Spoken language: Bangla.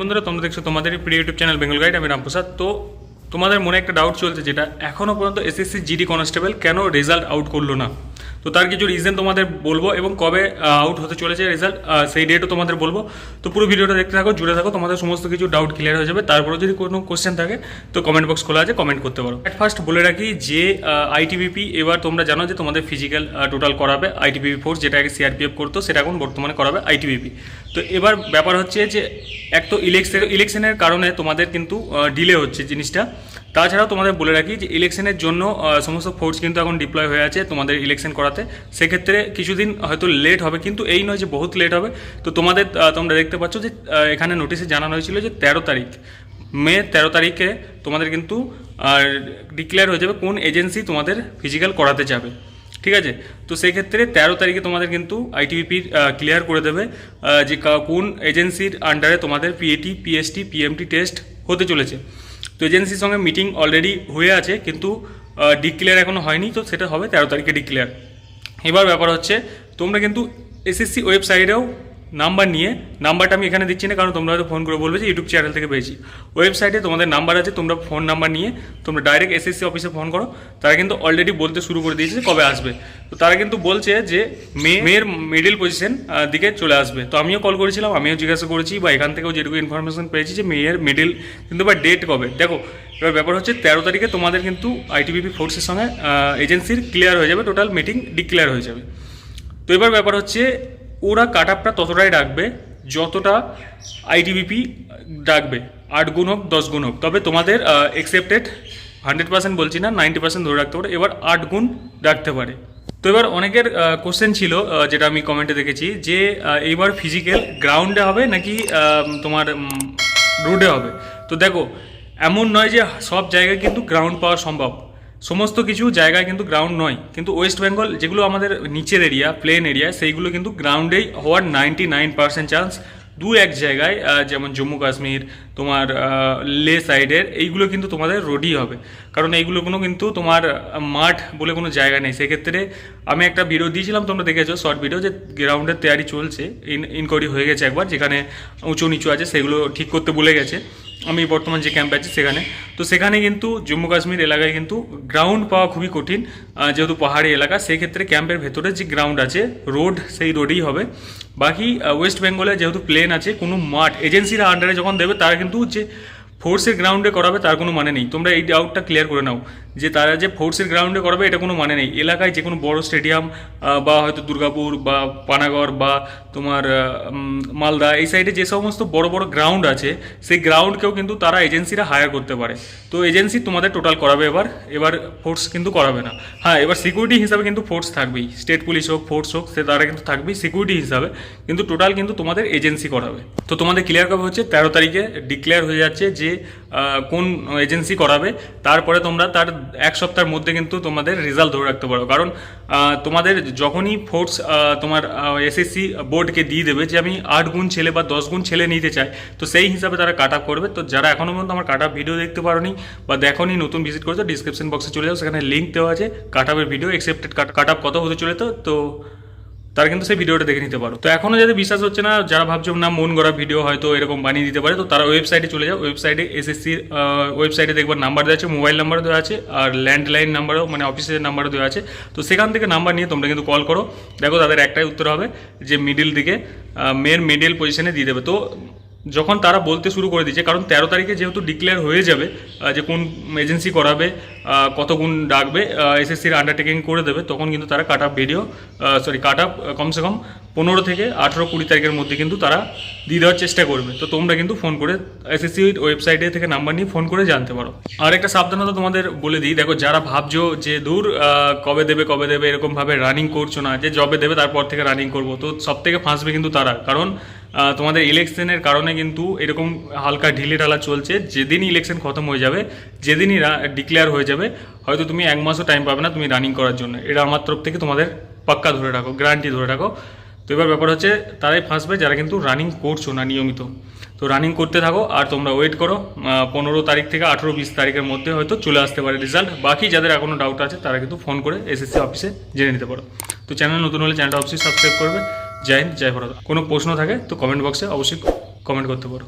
বন্ধুরা, তোমরা দেখছ তোমাদের প্রিয় ইউটিউব চ্যানেল বেঙ্গল গাইড আমি রামপ্রসাদ। তো তোমাদের মনে একটা ডাউট চলছে যেটা এখনও পর্যন্ত এসএসসি জিডি কনস্টেবল কেন রেজাল্ট আউট করল না? তো তার কিছু রিজন তোমাদের বলব এবং কবে আউট হতে চলেছে রেজাল্ট সেই ডেটও তোমাদের বলব। তো পুরো ভিডিওটা দেখতে থাকো, জুড়ে থাকো, তোমাদের সমস্ত কিছু ডাউট ক্লিয়ার হয়ে যাবে। তারপরে যদি কোনো কোশ্চেন থাকে, তো কমেন্ট বক্স খোলা আছে কমেন্ট করতে পারো। অ্যাট ফার্স্ট বলে রাখি যে আইটিবিপি এবার তোমরা জানো যে তোমাদের ফিজিক্যাল টোটাল করাবে আইটিবিপি ফোর্স যেটা আগে সিআরপিএফ করতো, সেটা এখন বর্তমানে করাবে আইটিবিপি তো এবার ব্যাপার হচ্ছে যে, এক তো ইলেকশন ইলেকশনের কারণে তোমাদের কিন্তু ডিলে হচ্ছে জিনিসটা। তাছাড়াও তোমাদের বলে রাখি যে ইলেকশনের জন্য সমস্ত ফোর্স কিন্তু এখন ডিপ্লয় হয়ে আছে তোমাদের ইলেকশন করাতে। সেক্ষেত্রে কিছুদিন হয়তো লেট হবে, কিন্তু এই নয় যে বহুত লেট হবে। তো তোমাদের তোমরা দেখতে পাচ্ছ যে এখানে নোটিশে জানানো হয়েছিল যে তেরো তারিখ, মে তেরো তারিখে তোমাদের কিন্তু ডিক্লেয়ার হয়ে যাবে কোন এজেন্সি তোমাদের ফিজিক্যাল করাতে যাবে। ঠিক আছে? তো সেই ক্ষেত্রে তেরো তারিখে তোমাদের কিন্তু আইটিবিপি ক্লিয়ার করে দেবে যে কোন এজেন্সির আন্ডারে তোমাদের পিএটি পিএসটি পিএমটি টেস্ট হতে চলেছে। তো এজেন্সির সঙ্গে মিটিং অলরেডি হয়ে আছে, কিন্তু ডিক্লেয়ার এখনও হয়নি, তো সেটা হবে তেরো তারিখে ডিক্লেয়ার এবার ব্যাপার হচ্ছে, তোমরা কিন্তু এসএসসি ওয়েবসাইটেও নাম্বার নিয়ে, নাম্বারটা আমি এখানে দিচ্ছি না, কারণ তোমরা হয়তো ফোন করে বলবে যে ইউটিউব চ্যানেল থেকে পেয়েছি। ওয়েবসাইটে তোমাদের নাম্বার আছে, তোমরা ফোন নাম্বার নিয়ে, তোমরা ডাইরেক্ট এসএসসি অফিসে ফোন করো। তারা কিন্তু অলরেডি বলতে শুরু করে দিয়েছে কবে আসবে। তো তারা কিন্তু বলছে যে মে মেয়ের মিডিল পজিশন দিকে চলে আসবে। তো আমিও কল করেছিলাম, আমিও জিজ্ঞাসা করেছি বা এখান থেকেও যেটুকু ইনফরমেশন পেয়েছি যে মেয়ের মিডিল কিন্তু বা ডেট কবে। দেখো, এবার ব্যাপার হচ্ছে তেরো তারিখে তোমাদের কিন্তু আইটিবিপি ফোর্সের সঙ্গে এজেন্সির ক্লিয়ার হয়ে যাবে টোটাল মিটিং ডিক্লেয়ার হয়ে যাবে। তো এবার ব্যাপার হচ্ছে ওরা কাট আপটা ততটাই রাখবে যতটা আইটিবিপি ডাকবে আট গুণ হোক, দশ গুণ হোক। তবে তোমাদের এক্সেপ্টেড হান্ড্রেড পার্সেন্ট বলছি না নাইনটি পার্সেন্ট ধরে রাখতে পারে। এবার আট গুণ রাখতে পারে। তো এবার অনেকের কোশ্চেন ছিল যেটা আমি কমেন্টে দেখেছি, যে এইবার ফিজিক্যাল গ্রাউন্ডে হবে নাকি তোমার রোডে হবে? তো দেখো, এমন নয় যে সব জায়গায় কিন্তু গ্রাউন্ড পাওয়া সম্ভব। সমস্ত কিছু জায়গায় কিন্তু গ্রাউন্ড নয়। কিন্তু ওয়েস্ট বেঙ্গল যেগুলো আমাদের নিচের এরিয়া প্লেন এরিয়া সেইগুলো কিন্তু গ্রাউন্ডেই হওয়ার নাইনটি নাইন পার্সেন্ট চান্স দু এক জায়গায় যেমন জম্মু কাশ্মীর, তোমার লে সাইডের, এইগুলো কিন্তু তোমাদের রোডই হবে। কারণ এইগুলো কোনো কিন্তু তোমার মাঠ বলে কোনো জায়গা নেই। সেক্ষেত্রে আমি একটা ভিডিও দিয়েছিলাম, তোমরা দেখেছ শর্ট ভিডিও যে গ্রাউন্ডের তৈরি চলছে। ইন ইনকোয়ারি হয়ে গেছে একবার, যেখানে উঁচু নিচু আছে, সেগুলো ঠিক করতে বলে গেছে। আমি বর্তমান যে ক্যাম্পে আছি সেখানে। তো সেখানে কিন্তু জম্মু কাশ্মীর এলাকায় কিন্তু গ্রাউন্ড পাওয়া খুবই কঠিন যেহেতু পাহাড়ি এলাকা সেই ক্ষেত্রে ক্যাম্পের ভেতরে যে গ্রাউন্ড আছে রোড সেই রোডেই হবে। বাকি ওয়েস্ট বেঙ্গলে যেহেতু প্লেন আছে, কোনো মাঠ এজেন্সিরা আন্ডারে যখন দেবে, তারা কিন্তু যে ফোর্সের গ্রাউন্ডে করাবে, তার কোনো মানে নেই। তোমরা এই ডাউটটা ক্লিয়ার করে নাও। যে তারা যে ফোর্সের গ্রাউন্ডে করাবে, এটা কোনো মানে নেই। এলাকায় যে কোনো বড় স্টেডিয়াম বা হয়তো দুর্গাপুর, বা পানাগড়, বা তোমার মালদা, এই সাইডে যে সমস্ত বড় বড় গ্রাউন্ড আছে, সেই গ্রাউন্ডকেও কিন্তু তারা এজেন্সিরা হায়ার করতে পারে। তো এজেন্সি তোমাদের টোটাল করাবে এবার। এবার ফোর্স কিন্তু করাবে না। হ্যাঁ এবার সিকিউরিটি হিসাবে কিন্তু ফোর্স থাকবেই। স্টেট পুলিশ হোক ফোর্স হোক, সে তারা কিন্তু থাকবেই সিকিউরিটি হিসাবে। কিন্তু টোটাল কিন্তু তোমাদের এজেন্সি করাবে। তো তোমাদের ক্লিয়ার কবে হচ্ছে, তেরো তারিখে ডিক্লেয়ার হয়ে যাচ্ছে যে কোন এজেন্সি করাবে। তারপরে তোমরা তার এক সপ্তাহের মধ্যে কিন্তু তোমাদের রেজাল্ট ধরে রাখতে পারো। কারণ তোমাদের যখনই ফোর্স তোমার এসএসসি বোর্ডকে দিয়ে দেবে যে আমি আট গুণ ছেলে বা দশ গুণ ছেলে নিতে চাই, তো সেই হিসাবে তারা কাট আপ করবে। তো যারা এখনও পর্যন্ত আমার কাট আপ ভিডিও দেখতে পারোনি বা দেখোনি, নতুন ভিজিট করেছ ডিসক্রিপশন বক্সে চলে যাও। সেখানে লিঙ্ক দেওয়া আছে কাট আপের ভিডিও এক্সেপ্টেড কাট আপ কত হতে চলে তো তো তারা কিন্তু সেই ভিডিওটা দেখে নিতে পারো। তো এখনও যাদের বিশ্বাস হচ্ছে না, যারা ভাবছ না, মন গড়া ভিডিও হয়তো এরকম বানিয়ে দিতে পারে, তো তারা ওয়েবসাইটে চলে যাও। ওয়েবসাইটে এসএসসির ওয়েবসাইটে দেখবার নাম্বার দেওয়া আছে মোবাইল নাম্বার দেওয়া আছে, আর ল্যান্ডলাইন নাম্বারও মানে অফিসের নাম্বারও দেওয়া আছে। তো সেখান থেকে নাম্বার নিয়ে তোমরা কিন্তু কল করো। দেখো তাদের একটাই উত্তর হবে যে মিডিল দিকে মেয়ের মিডিল পজিশনে দিয়ে দেবে। তো যখন তারা বলতে শুরু করে দিয়েছে, কারণ তেরো তারিখে যেহেতু ডিক্লেয়ার হয়ে যাবে যে কোন এজেন্সি করাবে কত গুণ ডাকবে এসএসসির আন্ডারটেকিং করে দেবে, তখন কিন্তু তারা cut up video sorry cut up কমসে কম পনেরো থেকে আঠেরো কুড়ি তারিখের মধ্যে কিন্তু তারা দিয়ে দেওয়ার চেষ্টা করবে। তো তোমরা কিন্তু ফোন করে এসএসসি ওয়েবসাইটে থেকে নাম্বার নিয়ে ফোন করে জানতে পারো। আর একটা সাবধানতা তোমাদের বলে দিই, দেখো যারা ভাবছ যে দূর কবে দেবে কবে দেবে, এরকমভাবে রানিং করছ না, যে জবে দেবে তারপর থেকে রানিং করব, তো সব থেকে ফাঁসবে কিন্তু তারা। কারণ তোমাদের ইলেকশনের কারণে কিন্তু এরকম হালকা ঢিলে ঢালা চলছে যেদিন ইলেকশন খতম হয়ে যাবে, যেদিনই ডিক্লেয়ার হয়ে যাবে, হয়তো তুমি এক মাসও টাইম পাবে না তুমি রানিং করার জন্য। এটা আমার তরফ থেকে তোমাদের পাক্কা ধরে রাখো গ্যারান্টি ধরে রাখো। তো এবার ব্যাপার হচ্ছে, তারাই ফাঁসবে, যারা কিন্তু রানিং করছ না নিয়মিত। তো রানিং করতে থাকো, আর তোমরা ওয়েট করো পনেরো তারিখ থেকে আঠেরো বিশ তারিখের মধ্যে হয়তো চলে আসতে পারে রেজাল্ট বাকি যাদের এখনও ডাউট আছে, তারা কিন্তু ফোন করে এসএসসি অফিসে জেনে নিতে পারো। তো চ্যানেল নতুন হলে চ্যানেলটা অবশ্যই সাবস্ক্রাইব করবে। জয় হিন্দ, জয় ভারত। কোনো প্রশ্ন থাকে, তো কমেন্ট বক্সে অবশ্যই কমেন্ট করতে পারো।